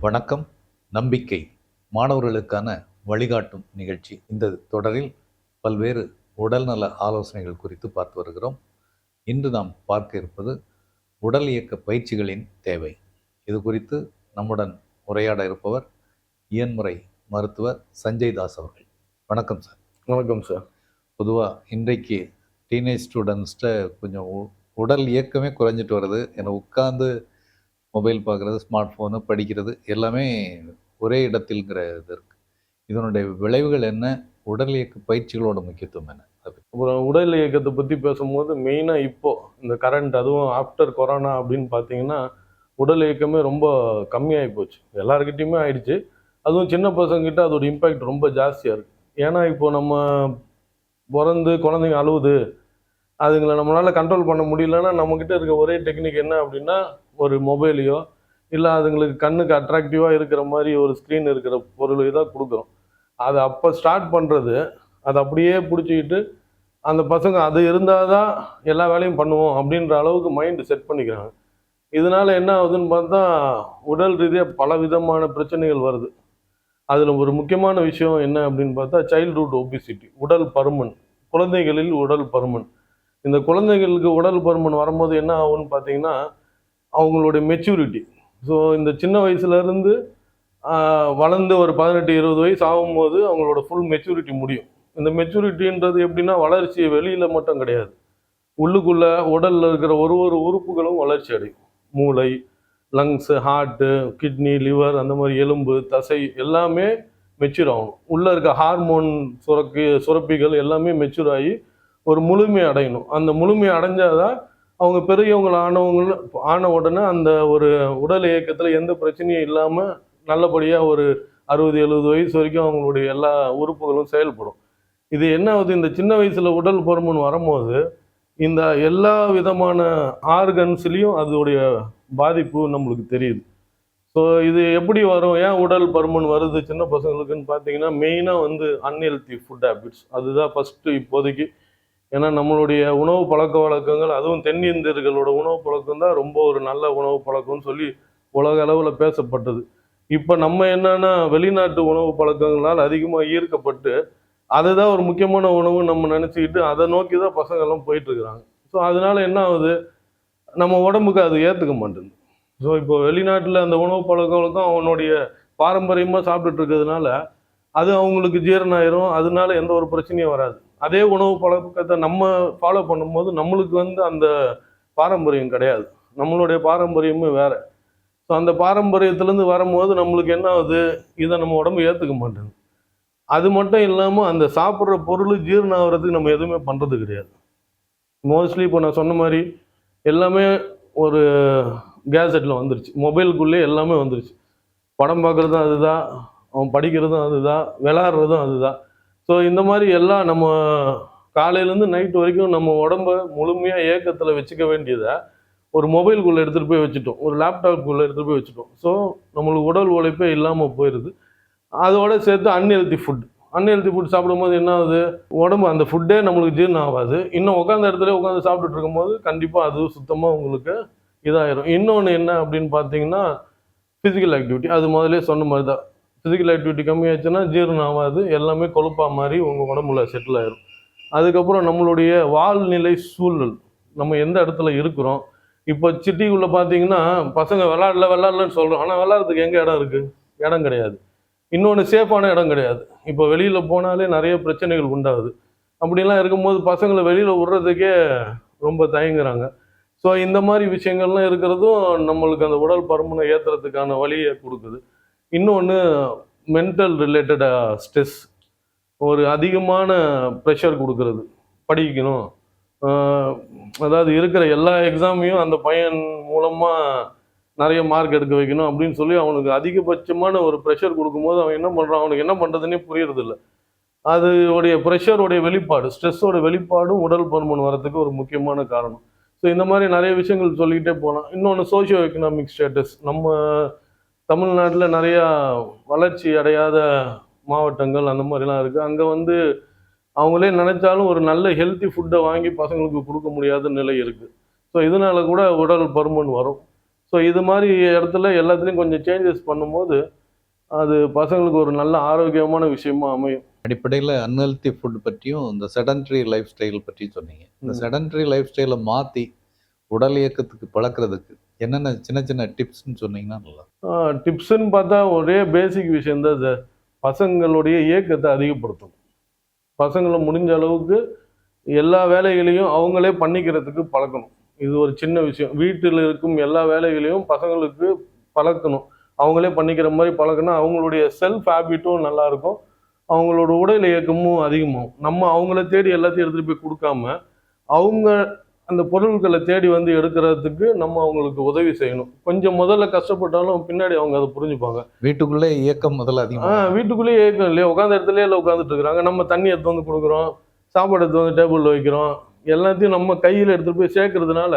வணக்கம் நம்பிக்கை மாணவர்களுக்கான வழிகாட்டும் நிகழ்ச்சி. இந்த தொடரில் பல்வேறு உடல்நல ஆலோசனைகள் குறித்து பார்த்து வருகிறோம். இன்று நாம் பார்க்க இருப்பது உடல் இயக்க பயிற்சிகளின் தேவை. இது குறித்து நம்முடன் உரையாட இருப்பவர் இயன்முறை மருத்துவர் சஞ்சய் தாஸ் அவர்கள். வணக்கம் சார். வணக்கம் சார். பொதுவாக இன்றைக்கு டீனேஜ் ஸ்டூடெண்ட்ஸ்கிட்ட கொஞ்சம் உடல் இயக்கமே குறைஞ்சிட்டு வருது. ஏன்னா உட்காந்து மொபைல் பார்க்குறது ஸ்மார்ட் ஃபோனு படிக்கிறது எல்லாமே ஒரே இடத்தில்ங்கிற இது இருக்குது இதனுடைய விளைவுகள் என்ன? உடல் இயக்க பயிற்சிகளோட முக்கியத்துவம் என்ன? அப்புறம் உடல் இயக்கத்தை பற்றி பேசும்போது மெயினாக இப்போது இந்த கரண்ட் அதுவும் ஆஃப்டர் கொரோனா அப்படின்னு பார்த்தீங்கன்னா உடல் இயக்கமே ரொம்ப கம்மியாகி போச்சு. எல்லாருக்கிட்டையுமே ஆயிடுச்சு. அதுவும் சின்ன பசங்கிட்ட அதோட இம்பேக்ட் ரொம்ப ஜாஸ்தியாக இருக்குது ஏன்னா இப்போது நம்ம பிறந்து குழந்தைங்க அழுவுது அதுங்களை நம்மளால் கண்ட்ரோல் பண்ண முடியலன்னா நம்மக்கிட்ட இருக்க ஒரே டெக்னிக் என்ன அப்படின்னா ஒரு மொபைலையோ இல்லை அதுங்களுக்கு கண்ணுக்கு அட்ராக்டிவாக இருக்கிற மாதிரி ஒரு ஸ்க்ரீன் இருக்கிற பொருளை தான் கொடுக்குறோம். அது அப்போ ஸ்டார்ட் பண்ணுறது அதை அப்படியே பிடிச்சிக்கிட்டு அந்த பசங்க அது இருந்தால் தான் எல்லா வேலையும் பண்ணுவோம் அப்படின்ற அளவுக்கு மைண்டு செட் பண்ணிக்கிறாங்க. இதனால் என்ன ஆகுதுன்னு பார்த்தா உடல் ரீதியாக பல விதமான பிரச்சனைகள் வருது. அதில் ஒரு முக்கியமான விஷயம் என்ன அப்படின்னு பார்த்தா சைல்ட்ஹுட் ஒபிசிட்டி உடல் பருமன் குழந்தைகளில் உடல் பருமன். இந்த குழந்தைகளுக்கு உடல் பருமன் வரும்போது என்ன ஆகும்னு பார்த்தீங்கன்னா அவங்களுடைய மெச்சூரிட்டி ஸோ இந்த சின்ன வயசுலேருந்து வளர்ந்து ஒரு பதினெட்டு இருபது வயசு ஆகும்போது அவங்களோட ஃபுல் மெச்சூரிட்டி முடியும். இந்த மெச்சூரிட்டின்றது எப்படின்னா வளர்ச்சி வெளியில் மட்டும் கிடையாது. உள்ளுக்குள்ள உடலில் இருக்கிற ஒரு ஒரு உறுப்புகளும் வளர்ச்சி அடையும். மூளை லங்ஸு ஹார்ட்டு கிட்னி லிவர் அந்த மாதிரி எலும்பு தசை எல்லாமே மெச்சூர் ஆகணும். உள்ளே இருக்க ஹார்மோன் சுரக்கு சுரப்பிகள் எல்லாமே மெச்சூர் ஆகி ஒரு முழுமை அடையணும். அந்த முழுமை அடைஞ்சாதான் அவங்க பெரியவங்கள ஆனவங்க ஆன உடனே அந்த ஒரு உடல் இயக்கத்தில் எந்த பிரச்சனையும் இல்லாமல் நல்லபடியாக ஒரு அறுபது எழுபது வயசு வரைக்கும் அவங்களுடைய எல்லா உறுப்புகளும் செயல்படும். இது என்ன ஆகுது? இந்த சின்ன வயசில் உடல் பருமன் வரும்போது இந்த எல்லா விதமான ஆர்கன்ஸ்லேயும் அதோடைய பாதிப்பு நம்மளுக்கு தெரியுது. ஸோ இது எப்படி வரும்? ஏன் உடல் பருமன் வருது? சின்ன பசங்களுக்குன்னு பார்த்தீங்கன்னா மெயினாக வந்து அன்ஹெல்தி ஃபுட் ஹேபிட்ஸ் அதுதான் ஃபஸ்ட்டு இப்போதைக்கு ஏன்னா நம்மளுடைய உணவு பழக்க வழக்கங்கள் அதுவும் தென்னிந்தியர்களோட உணவு பழக்கம் தான் ரொம்ப ஒரு நல்ல உணவு பழக்கம்னு சொல்லி உலக அளவில் பேசப்பட்டது. இப்போ நம்ம என்னன்னா வெளிநாட்டு உணவு பழக்கங்களால் அதிகமாக ஈர்க்கப்பட்டு அதை தான் ஒரு முக்கியமான உணவு நம்ம நினச்சிக்கிட்டு அதை நோக்கி தான் பசங்கள்லாம் போயிட்டுருக்குறாங்க. ஸோ அதனால என்ன ஆகுது? நம்ம உடம்புக்கு அது ஏற்றுக்க மாட்டேங்குது. ஸோ இப்போ வெளிநாட்டில் அந்த உணவு பழக்கங்களுக்கும் அவனுடைய பாரம்பரியமாக சாப்பிட்டுட்டு இருக்கிறதுனால அது அவங்களுக்கு ஜீரணம் ஆயிரும். அதனால எந்த ஒரு பிரச்சனையும் வராது. அதே உணவு பழக்கத்தை நம்ம ஃபாலோ பண்ணும்போது நம்மளுக்கு வந்து அந்த பாரம்பரியம் கிடையாது. நம்மளுடைய பாரம்பரியமும் வேறு. ஸோ அந்த பாரம்பரியத்துலேருந்து வரும்போது நம்மளுக்கு என்ன ஆகுது? இதை நம்ம உடம்பு ஏற்றுக்க மாட்டேங்குது. அது மட்டும் இல்லாமல் அந்த சாப்பிட்ற பொருள் ஜீரணம் ஆகிறதுக்கு நம்ம எதுவுமே பண்ணுறது கிடையாது. மோஸ்ட்லி இப்போ நான் சொன்ன மாதிரி எல்லாமே ஒரு கேசட்டில் வந்துருச்சு. மொபைலுக்குள்ளே எல்லாமே வந்துருச்சு. படம் பார்க்குறதும் அதுதான். அவன் படிக்கிறதும் அதுதான். விளாட்றதும் அதுதான். ஸோ இந்த மாதிரி எல்லாம் நம்ம காலையிலேருந்து நைட் வரைக்கும் நம்ம உடம்ப முழுமையாக ஏக்கத்தில் வச்சுக்க வேண்டியதை ஒரு மொபைலுக்குள்ளே எடுத்துகிட்டு போய் வச்சுட்டோம். ஒரு லேப்டாப்புக்குள்ளே எடுத்துகிட்டு போய் வச்சுட்டோம். ஸோ நம்மளுக்கு உடல் உழைப்பே இல்லாமல் போயிடுது அதோட சேர்த்து அன்ஹெல்த்தி ஃபுட் அன்ஹெல்தி ஃபுட் சாப்பிடும்போது என்ன ஆகுது? உடம்பு அந்த ஃபுட்டே நம்மளுக்கு ஜீரணம் ஆகாது. இன்னும் உட்காந்த இடத்துல உட்காந்து சாப்பிட்டுட்டு இருக்கும்போது கண்டிப்பாக அது சுத்தமாக உங்களுக்கு இதாயிரும். இன்னொன்று என்ன அப்படின்னு பார்த்தீங்கன்னா ஃபிசிக்கல் ஆக்டிவிட்டி அது முதல்ல சொன்ன மாதிரி தான் ஃபிசிக்கல் ஆக்டிவிட்டி கம்மியாச்சுன்னா ஜீரணம் ஆகாது. எல்லாமே கொழுப்பா மாதிரி உங்கள் உடம்புல செட்டில் ஆயிடும் அதுக்கப்புறம் நம்மளுடைய வாழ்நிலை சூழல். நம்ம எந்த இடத்துல இருக்கிறோம்? இப்போ சிட்டிக்குள்ளே பார்த்தீங்கன்னா பசங்க விளாடல விளாட்லன்னு சொல்கிறோம் ஆனால் விளாட்றதுக்கு எங்கே இடம் இருக்குது இடம் கிடையாது. இன்னொன்று சேஃபான இடம் கிடையாது. இப்போ வெளியில் போனாலே நிறைய பிரச்சனைகள் உண்டாகுது. அப்படிலாம் இருக்கும்போது பசங்களை வெளியில் விடுறதுக்கே ரொம்ப தயங்குறாங்க. ஸோ இந்த மாதிரி விஷயங்கள்லாம் இருக்கிறதும் நம்மளுக்கு அந்த உடல் பருமனை ஏற்றுறதுக்கான வழியை கொடுக்குது. இன்னொன்று மென்டல் ரிலேட்டடாக ஸ்ட்ரெஸ் ஒரு அதிகமான ப்ரெஷர் கொடுக்கறது. படிக்கணும். அதாவது இருக்கிற எல்லா எக்ஸாமையும் அந்த பையன் மூலமாக நிறைய மார்க் எடுக்க வைக்கணும் அப்படின்னு சொல்லி அவனுக்கு அதிகபட்சமான ஒரு ப்ரெஷர் கொடுக்கும்போது அவன் என்ன பண்ணுறான் அவனுக்கு என்ன பண்ணுறதுன்னே புரியறதில்ல. அது உடைய ப்ரெஷருடைய வெளிப்பாடு ஸ்ட்ரெஸ்ஸோட வெளிப்பாடும் உடல் பருமன் வரத்துக்கு ஒரு முக்கியமான காரணம். ஸோ இந்த மாதிரி நிறைய விஷயங்கள் சொல்லிக்கிட்டே போகலாம் இன்னொன்று சோஷியோ எக்கனாமிக் ஸ்டேட்டஸ் நம்ம தமிழ்நாட்டில் நிறையா வளர்ச்சி அடையாத மாவட்டங்கள் அந்த மாதிரிலாம் இருக்குது அங்கே வந்து அவங்களே நினைச்சாலும் ஒரு நல்ல ஹெல்த்தி ஃபுட்டை வாங்கி பசங்களுக்கு கொடுக்க முடியாத நிலை இருக்குது ஸோ இதனால கூட உடல் பருமன் வரும். ஸோ இது மாதிரி இடத்துல எல்லாத்துலேயும் கொஞ்சம் சேஞ்சஸ் பண்ணும்போது அது பசங்களுக்கு ஒரு நல்ல ஆரோக்கியமான விஷயமா அமையும். அடிப்படையில் அன்ஹெல்த்தி ஃபுட் பற்றியும் இந்த செடன்ட்ரி லைஃப் ஸ்டைல் பற்றி சொன்னீங்க. இந்த. செடன்ட்ரி லைஃப் ஸ்டைலை மாற்றி உடல் இயக்கத்துக்கு பழக்கிறதுக்கு என்னென்ன சின்ன சின்ன டிப்ஸ்னு சொன்னீங்கன்னா நல்லா இருக்கும். டிப்ஸ்ன்னு பார்த்தா ஒரே பேசிக் விஷயம் தான் சார். பசங்களுடைய இயக்கத்தை அதிகப்படுத்தும் பசங்களை முடிஞ்ச அளவுக்கு எல்லா வேலைகளையும் அவங்களே பண்ணிக்கிறதுக்கு பழக்கணும். இது ஒரு சின்ன விஷயம். வீட்டில் இருக்கும் எல்லா வேலைகளையும் பசங்களுக்கு பழக்கணும். அவங்களே பண்ணிக்கிற மாதிரி பழக்கினா அவங்களுடைய செல்ஃப் ஹேபிட்டும் நல்லாயிருக்கும் அவங்களோட உடல் இயக்கமும் அதிகமாகும். நம்ம அவங்கள தேடி எல்லாத்தையும் எடுத்துகிட்டு போய் கொடுக்காம அவங்க அந்த பொருட்களை தேடி வந்து எடுக்கிறதுக்கு நம்ம அவங்களுக்கு உதவி செய்யணும். கொஞ்சம் முதல்ல கஷ்டப்பட்டாலும் பின்னாடி அவங்க அதை புரிஞ்சுப்பாங்க. வீட்டுக்குள்ளே இயக்கம் முதல்ல ஆ அதிகமாக வீட்டுக்குள்ளேயே ஏக்கம் இல்லையா? உட்காந்த இடத்துலயே இல்லை உட்காந்துட்டு இருக்கிறாங்க. நம்ம தண்ணி எடுத்து வந்து கொடுக்குறோம். சாப்பாடு எடுத்து வந்து டேபிளில் வைக்கிறோம். எல்லாத்தையும் நம்ம கையில் எடுத்துகிட்டு போய் சேர்க்கறதுனால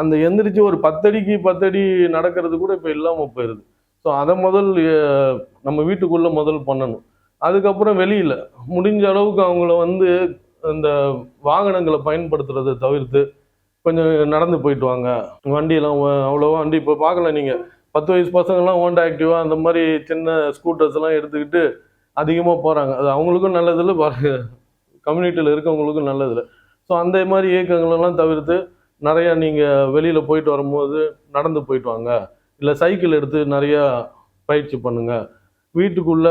அந்த எந்திரிச்சு ஒரு பத்தடிக்கு பத்தடி நடக்கிறது கூட இப்போ இல்லாமல் போயிடுது ஸோ அதை முதல் நம்ம வீட்டுக்குள்ளே முதல் பண்ணணும். அதுக்கப்புறம் வெளியில் முடிஞ்ச அளவுக்கு அவங்கள வந்து இந்த வாகனங்களை பயன்படுத்துறதை தவிர்த்து கொஞ்சம் நடந்து போயிட்டு வாங்க. வண்டியெல்லாம் அவ்வளோவா வண்டி இப்போ பார்க்கல நீங்கள் பத்து வயசு பசங்கள்லாம் ஹோண்டா ஆக்டிவா அந்த மாதிரி சின்ன ஸ்கூட்டர்ஸ்லாம் எடுத்துக்கிட்டு அதிகமாக போகிறாங்க அது அவங்களுக்கும் நல்லதில்லை கம்யூனிட்டியில் இருக்கவங்களுக்கும் நல்லதில்லை. ஸோ அந்த மாதிரி இயக்கங்களெல்லாம் தவிர்த்து நிறையா நீங்கள் வெளியில் போயிட்டு வரும்போது நடந்து போயிட்டு வாங்க. இல்லை சைக்கிள் எடுத்து நிறையா பயிற்சி பண்ணுங்கள் வீட்டுக்குள்ள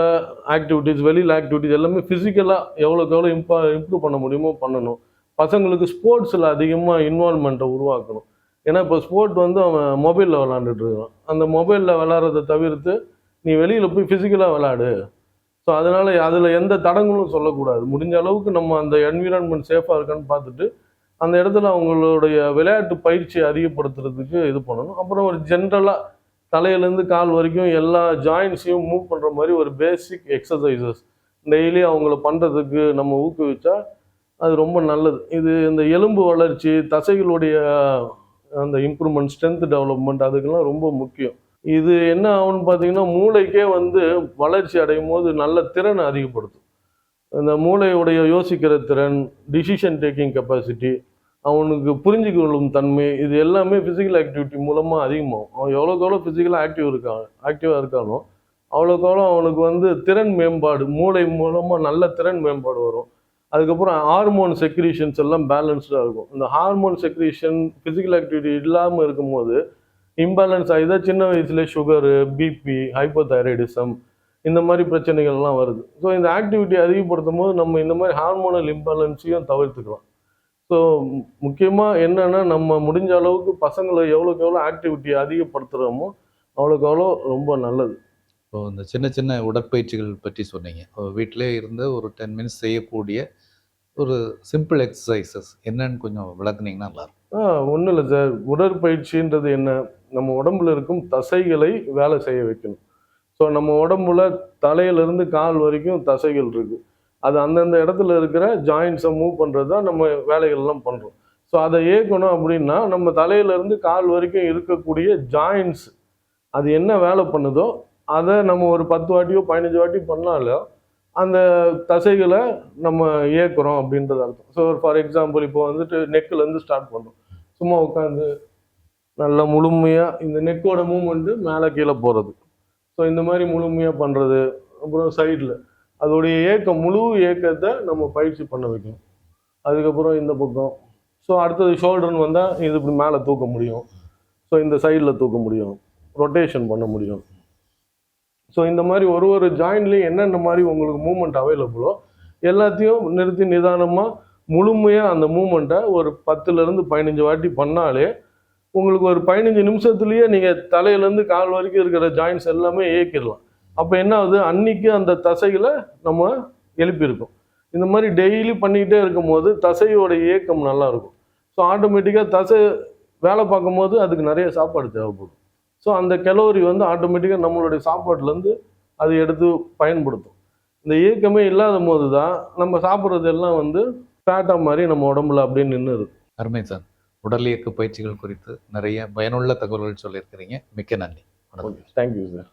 ஆக்டிவிட்டீஸ் வெளியில் ஆக்டிவிட்டீஸ் எல்லாமே ஃபிசிக்கலாக எவ்வளோக்கு எவ்வளோ இம்பா இம்ப்ரூவ் பண்ண முடியுமோ பண்ணணும். பசங்களுக்கு ஸ்போர்ட்ஸில் அதிகமாக இன்வால்மெண்ட்டை உருவாக்கணும். ஏன்னா இப்போ ஸ்போர்ட் வந்து அவன் மொபைலில் விளாண்டுட்டு இருக்கான். அந்த மொபைலில் விளாட்றத தவிர்த்து நீ வெளியில் போய் ஃபிசிக்கலாக விளாடு. ஸோ அதனால் அதில் எந்த தடங்களும் சொல்லக்கூடாது. முடிஞ்ச அளவுக்கு நம்ம அந்த என்விரான்மெண்ட் சேஃபாக இருக்கான்னு பார்த்துட்டு அந்த இடத்துல அவங்களுடைய விளையாட்டு பயிற்சியை அதிகப்படுத்துறதுக்கு இது பண்ணணும். அப்புறம் ஒரு ஜென்ரலாக தலையிலேருந்து கால் வரைக்கும் எல்லா ஜாயின்ஸையும் மூவ் பண்ணுற மாதிரி ஒரு பேசிக் எக்ஸசைசஸ் டெய்லி அவங்கள பண்ணுறதுக்கு நம்ம ஊக்குவிச்சா அது ரொம்ப நல்லது. இது இந்த எலும்பு வளர்ச்சி தசைகளுடைய அந்த இம்ப்ரூவ்மெண்ட் ஸ்ட்ரென்த் டெவலப்மெண்ட் அதுக்கெல்லாம் ரொம்ப முக்கியம். இது என்ன ஆகும்னு பார்த்தீங்கன்னா மூளைக்கே வந்து வளர்ச்சி அடையும் போது நல்ல திறனை அதிகப்படுத்தும். இந்த மூளையுடைய யோசிக்கிற திறன் டிசிஷன் டேக்கிங் கெப்பாசிட்டி அவனுக்கு புரிஞ்சுக்கொள்ளும் தன்மை இது எல்லாமே ஃபிசிக்கல் ஆக்டிவிட்டி மூலமாக அதிகமாகும். அவன் எவ்வளோக்கு எவ்வளோ ஃபிசிக்கலாக ஆக்டிவ் இருக்கான் ஆக்டிவாக இருக்கானோ அவ்வளோக்கு எவ்வளோ அவனுக்கு வந்து திறன் மேம்பாடு மூளை மூலமாக நல்ல திறன் மேம்பாடு வரும். அதுக்கப்புறம் ஹார்மோன் செக்ரீஷன்ஸ் எல்லாம் பேலன்ஸ்டாக இருக்கும். இந்த ஹார்மோன் செக்ரீஷன் ஃபிசிக்கல் ஆக்டிவிட்டி இல்லாமல் இருக்கும்போது இம்பேலன்ஸ் ஆகிதான் சின்ன வயசுலேயே சுகரு பிபி ஹைப்போதைராய்டிசம் இந்த மாதிரி பிரச்சனைகள்லாம் வருது. ஸோ இந்த ஆக்டிவிட்டி அதிகப்படுத்தும் போது நம்ம இந்த மாதிரி ஹார்மோனல் இம்பேலன்ஸையும் தவிர்த்துக்கலாம். ஸோ முக்கியமாக என்னன்னா நம்ம முடிஞ்ச அளவுக்கு பசங்களை எவ்வளோக்கு எவ்வளோ ஆக்டிவிட்டி அதிகப்படுத்துகிறோமோ அவ்வளோக்கு அவ்வளோ ரொம்ப நல்லது. இப்போ இந்த சின்ன சின்ன உடற்பயிற்சிகள் பற்றி சொன்னீங்க. வீட்டிலே இருந்து ஒரு டென் மினிட்ஸ் செய்யக்கூடிய ஒரு சிம்பிள் எக்ஸசைசஸ் என்னன்னு கொஞ்சம் விளக்குனீங்கன்னா நல்லா இருக்கும் ஆ ஒன்றும் இல்லை சார். உடற்பயிற்சின்றது என்ன? நம்ம உடம்புல இருக்கும் தசைகளை வேலை செய்ய வைக்கணும். ஸோ நம்ம உடம்புல தலையிலிருந்து கால் வரைக்கும் தசைகள் இருக்கு. அது அந்தந்த இடத்துல இருக்கிற ஜாயின்ஸை மூவ் பண்ணுறது தான் நம்ம வேலைகள்லாம் பண்ணுறோம் ஸோ அதை இயக்கணும் அப்படின்னா நம்ம தலையிலேருந்து கால் வரைக்கும் இருக்கக்கூடிய ஜாயின்ஸ் அது என்ன வேலை பண்ணுதோ அதை நம்ம ஒரு பத்து வாட்டியோ பதினஞ்சு வாட்டி பண்ணாலும் அந்த தசைகளை நம்ம இயக்குறோம் அப்படின்றது அர்த்தம். ஸோ ஃபார் எக்ஸாம்பிள் இப்போ வந்துட்டு நெக்கிலேருந்து ஸ்டார்ட் பண்ணுறோம் சும்மா உட்காந்து நல்லா முழுமையாக இந்த நெக்கோட மூமெண்ட்டு மேலே கீழே போகிறது ஸோ இந்த மாதிரி முழுமையாக பண்ணுறது அப்புறம் சைடில் அதோடைய ஏக்கம் முழு ஏக்கத்தை நம்ம பயிற்சி பண்ண வைக்கணும். அதுக்கப்புறம் இந்த பக்கம். ஸோ அடுத்தது ஷோல்டர்னு வந்தால் இது இப்படி மேலே தூக்க முடியும். ஸோ இந்த சைடில் தூக்க முடியும். ரொட்டேஷன் பண்ண முடியும். ஸோ இந்த மாதிரி ஒரு ஒரு ஜாயின்லேயும் என்னென்ன மாதிரி உங்களுக்கு மூமெண்ட் அவைலபிளோ எல்லாத்தையும் நிறுத்தி நிதானமாக முழுமையாக அந்த மூமெண்ட்டை ஒரு பத்துலேருந்து பதினஞ்சு வாட்டி பண்ணாலே உங்களுக்கு ஒரு பதினஞ்சு நிமிஷத்துலேயே நீங்கள் தலையிலேருந்து கால் வரைக்கும் இருக்கிற ஜாயின்ஸ் எல்லாமே இயக்கிடலாம். அப்போ என்ன ஆகுது? அன்னைக்கு அந்த தசைகளை நம்ம எழுப்பியிருக்கோம். இந்த மாதிரி டெய்லி பண்ணிக்கிட்டே இருக்கும்போது தசையோட இயக்கம் நல்லா இருக்கும் ஸோ ஆட்டோமேட்டிக்காக தசை வேலை பார்க்கும்போது அதுக்கு நிறைய சாப்பாடு தேவைப்படும். ஸோ அந்த கலோரி வந்து ஆட்டோமேட்டிக்காக நம்மளுடைய சாப்பாட்டுலேருந்து அது எடுத்து பயன்படுத்தும். இந்த இயக்கமே இல்லாத போது தான் நம்ம சாப்பிட்றது எல்லாம் வந்து ஃபேட்டாக மாதிரி நம்ம உடம்புல அப்படியே நின்று அருமை சார். உடல் இயக்க பயிற்சிகள் குறித்து நிறைய பயனுள்ள தகவல்கள் சொல்லியிருக்கிறீங்க. மிக்க நன்றி. Thank you sir